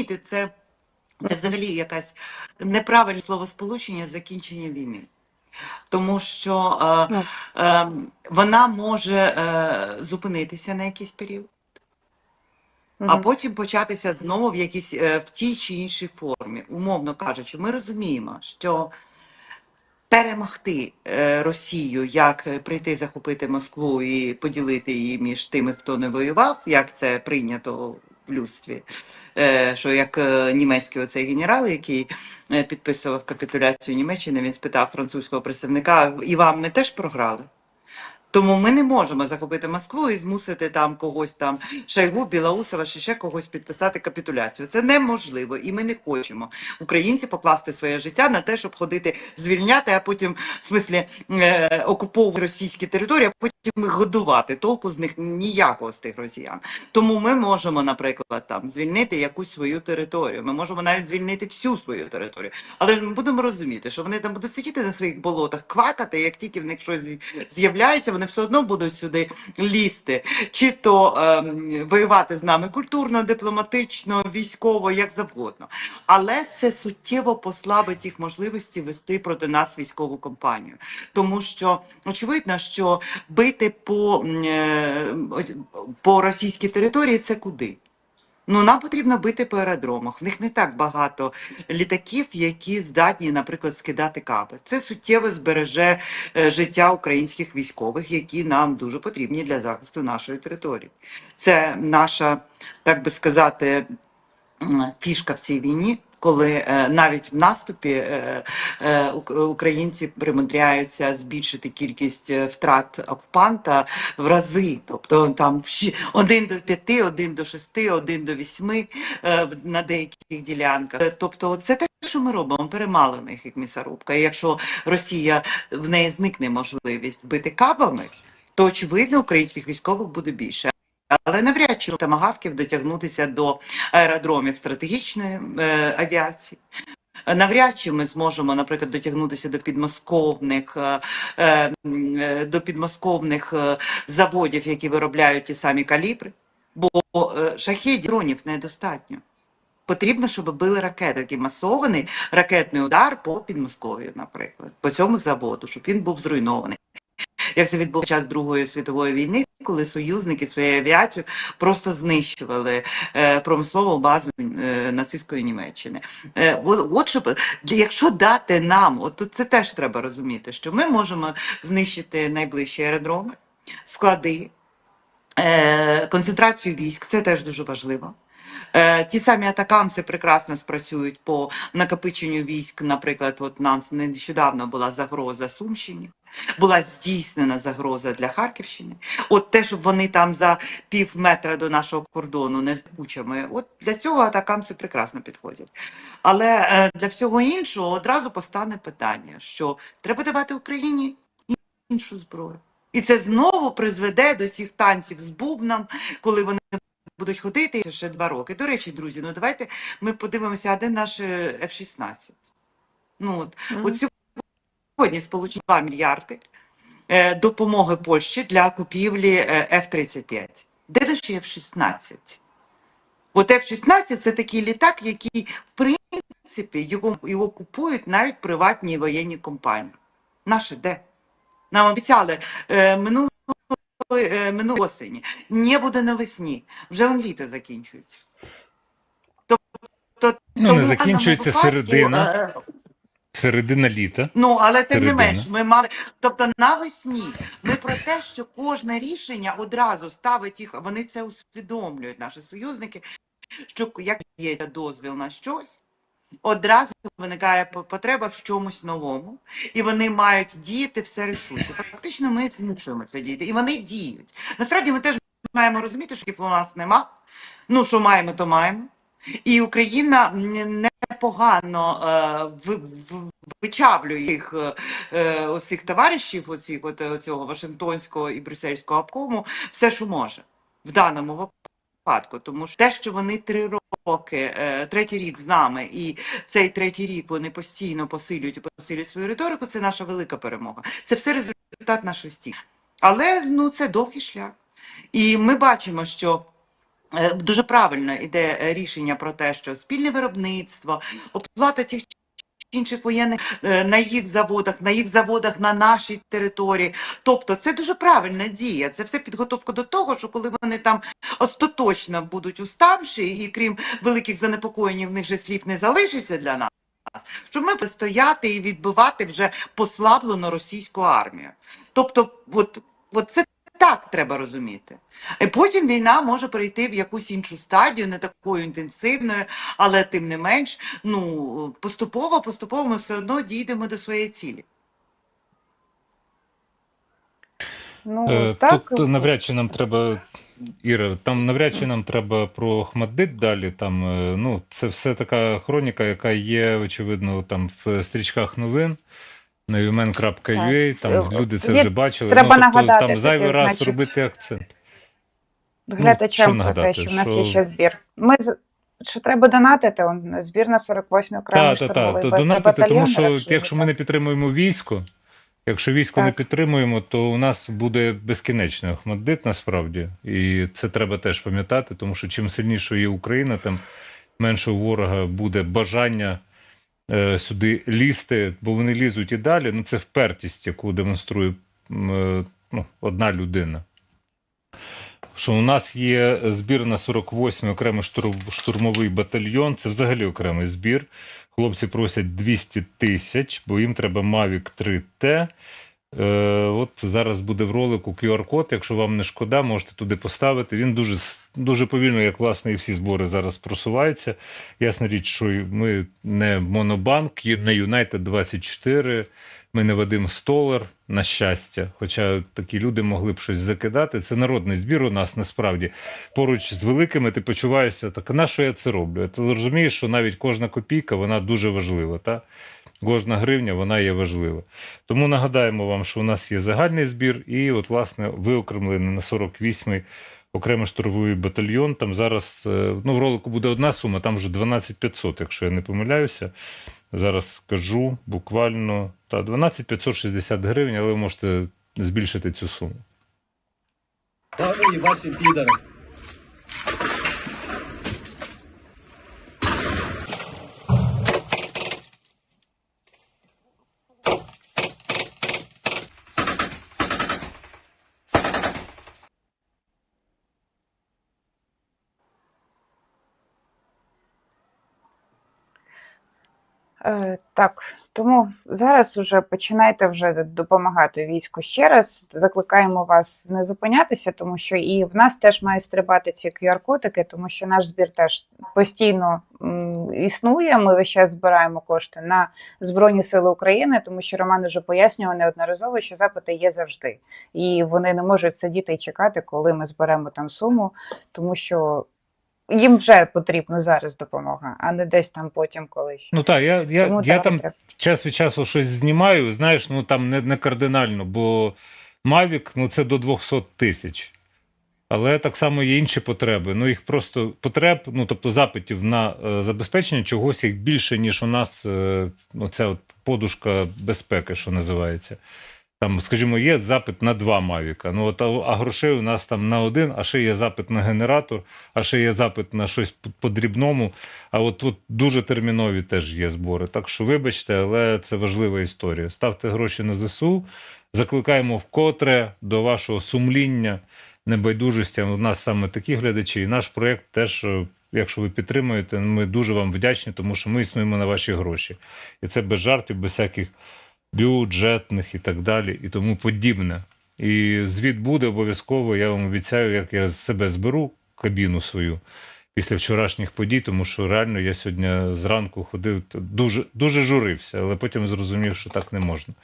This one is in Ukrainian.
розумієте, це, це взагалі якась неправильне словосполучення закінчення війни. Тому що е, е, вона може е, зупинитися на якийсь період, а потім початися знову в якійсь е, в тій чи іншій формі. Умовно кажучи, ми розуміємо, що перемогти е, Росію, як е, прийти захопити Москву і поділити її між тими, хто не воював, як це прийнято в людстві. Е, Що як е, німецький оцей генерал, який е, підписував капітуляцію Німеччини, він спитав французького представника: і вам ми теж програли? Тому ми не можемо захопити Москву і змусити там когось там Шойгу, Білоусова чи ще когось підписати капітуляцію. Це неможливо, і ми не хочемо українці покласти своє життя на те, щоб ходити звільняти, а потім в смислі е, окуповувати російські території, а потім їх годувати. Толку з них ніякого з тих росіян. Тому ми можемо, наприклад, там звільнити якусь свою територію. Ми можемо навіть звільнити всю свою територію. Але ж ми будемо розуміти, що вони там будуть сидіти на своїх болотах, квакати, як тільки в них щось з'я- з'являється, вони все одно будуть сюди лізти, чи то е, воювати з нами культурно, дипломатично, військово, як завгодно. Але це суттєво послабить їх можливості вести проти нас військову кампанію. Тому що очевидно, що бити по, е, по російській території це куди? Ну, нам потрібно бити по аеродромах. В них не так багато літаків, які здатні, наприклад, скидати каби. Це суттєво збереже е, життя українських військових, які нам дуже потрібні для захисту нашої території. Це наша, так би сказати, фішка в цій війні. Коли е, навіть в наступі е, е, ук- українці примудряються збільшити кількість втрат окупанта в рази, тобто там один до п'яти, один до шести, один до вісьми е, в- на деяких ділянках. Тобто, це те, що ми робимо, перемалуємо їх як місорубка. І якщо Росія в неї зникне можливість бити кабами, то очевидно українських військових буде більше. Але навряд чи тамагавків дотягнутися до аеродромів стратегічної е, авіації. Навряд чи ми зможемо, наприклад, дотягнутися до підмосковних е, е, е, до підмосковних заводів, які виробляють ті самі калібри, бо шахедів дронів недостатньо. Потрібно, щоб били ракети, такий масований ракетний удар по Підмосков'ю, наприклад, по цьому заводу, щоб він був зруйнований. Як це під час Другої світової війни, коли союзники своєю авіацією просто знищували е, промислову базу е, нацистської Німеччини. Е, от, щоб якщо дати нам, от тут це теж треба розуміти, що ми можемо знищити найближчі аеродроми, склади, е, концентрацію військ, це теж дуже важливо. Е, ті самі атакамси прекрасно спрацюють по накопиченню військ. Наприклад, от нам нещодавно була загроза Сумщині, була здійснена загроза для Харківщини. От те, щоб вони там за пів метра до нашого кордону не з кучами, от для цього атакамси прекрасно підходять. Але е, для всього іншого одразу постане питання, що треба давати Україні іншу зброю. І це знову призведе до цих танців з бубном, коли вони будуть ходити ще два роки. До речі, друзі, ну давайте ми подивимося, а де наш е, F-16. Ну от, Мгм. от сьогодні сполучені 2 мільярди е, допомоги Польщі для купівлі е, F-35. Де наші F-16? От F-16 це такий літак, який, в принципі, його, його купують навіть приватні воєнні компанії. Наше де? Нам обіцяли е, минулої е, минулої осені. Не буде навесні. Вже он літо закінчується. Тобто, Ну, тому не закінчується випадку, середина, е, середина літа. Ну, але тим не менш, ми мали. Тобто навесні ми про те, що кожне рішення одразу ставить їх, вони це усвідомлюють, наші союзники, що як є дозвіл на щось, одразу виникає потреба в чомусь новому, і вони мають діяти все рішуче. Фактично, ми змушуємо це діяти, і вони діють. Насправді ми теж маємо розуміти, що у нас нема. Ну, що маємо, то маємо. І Україна непогано е, вичавлює їх е, е, оцих товаришів, оцих, от, цього Вашингтонського і Брюссельського обкому, все, що може в даному випадку. Тому що те, що вони три роки, е, третій рік з нами, і цей третій рік вони постійно посилюють і посилюють свою риторику, це наша велика перемога. Це все результат нашої стіни. Але ну, це довгий шлях. І ми бачимо, що Е, Дуже правильно іде е, рішення про те, що спільне виробництво, оплата тих інших воєнних е, на їх заводах, на їх заводах на нашій території. Тобто це дуже правильна дія. Це все підготовка до того, що коли вони там остаточно будуть уставші, і крім великих занепокоєнь, в них же слів не залишиться для нас. Щоб ми стояти і відбивати вже послаблену російську армію. Тобто, от, от це так треба розуміти. І потім війна може перейти в якусь іншу стадію, не такою інтенсивною, але тим не менш, ну поступово, поступово ми все одно дійдемо до своєї цілі. Ну, Е, так, Тут навряд чи нам треба, Іра, там навряд чи нам треба про Хмаддит далі. Там, е, ну, це все така хроніка, яка є, очевидно, там в стрічках новин. На umen.ua, там Е, люди це вже бачили. треба ну, тобто, нагадати там зайвий раз значить, робити акцент. що глядачам про те, що в нас що- є ще збір. Ми що треба донатити, он, збір на 48 окремий Так, так, штурмовий так. бат- Донатити, тому що якщо якщо ми не підтримуємо військо, якщо військо не підтримуємо, то у нас буде безкінечний Ахмаддит насправді. І це треба теж пам'ятати, тому що чим сильнішою є Україна, тим менше у ворога буде бажання сюди лізти, бо вони лізуть і далі. Ну це впертість, яку демонструє е, ну, одна людина. Що у нас є збір на 48-й окремий штурмовий батальйон, це взагалі окремий збір. Хлопці просять 200 тисяч, бо їм треба Mavic 3T. Е, от зараз буде в ролику QR-код. Якщо вам не шкода, можете туди поставити. Він дуже, дуже повільно, як власне і всі збори зараз просуваються. Ясна річ, що ми не Монобанк, не Юнайтед 24, ми не Вадим Столар, на щастя. Хоча такі люди могли б щось закидати. Це народний збір у нас насправді. Поруч з великими ти почуваєшся, так на що я це роблю? Ти розумієш, що навіть кожна копійка вона дуже важлива. Та? Кожна гривня вона є важлива. Тому нагадаємо вам, що у нас є загальний збір, і, от, власне, виокремлений на 48-й окремий штурмовий батальйон. Там зараз е, ну, в ролику буде одна сума, там вже 12 500, якщо я не помиляюся. Зараз скажу буквально та 12 560 гривень, але ви можете збільшити цю суму. Слава вашим підарам. Так, тому зараз уже починайте вже допомагати війську ще раз. Закликаємо вас не зупинятися, тому що і в нас теж мають стрибати ці QR-котики, тому що наш збір теж постійно існує. Ми весь час збираємо кошти на Збройні Сили України, тому що Роман уже пояснював неодноразово, що запити є завжди, і вони не можуть сидіти і чекати, коли ми зберемо там суму, тому що. Їм вже потрібна зараз допомога, а не десь там потім колись. Ну так, я, я, Тому я так, там треба. час від часу щось знімаю, знаєш, ну там не, не кардинально, бо Mavic ну це до 200 тисяч. Але так само є інші потреби. Ну, їх просто потреб, ну тобто запитів на е, забезпечення чогось їх більше, ніж у нас е, оця от подушка безпеки, що називається. Там, скажімо, є запит на два Мавіка. Ну, от, а, грошей у нас там на один, а ще є запит на генератор, а ще є запит на щось по- по-дрібному. А от тут дуже термінові теж є збори. Так що, вибачте, але це важлива історія. Ставте гроші на ЗСУ, закликаємо вкотре до вашого сумління, небайдужості. У нас саме такі глядачі. І наш проєкт теж, е, якщо ви підтримуєте, ми дуже вам вдячні, тому що ми існуємо на ваші гроші. І це без жартів, без всяких бюджетних і так далі, і тому подібне. І звіт буде обов'язково. Я вам обіцяю, як я з себе зберу кабіну свою після вчорашніх подій, тому що реально я сьогодні зранку ходив дуже, дуже журився, але потім зрозумів, що так не можна.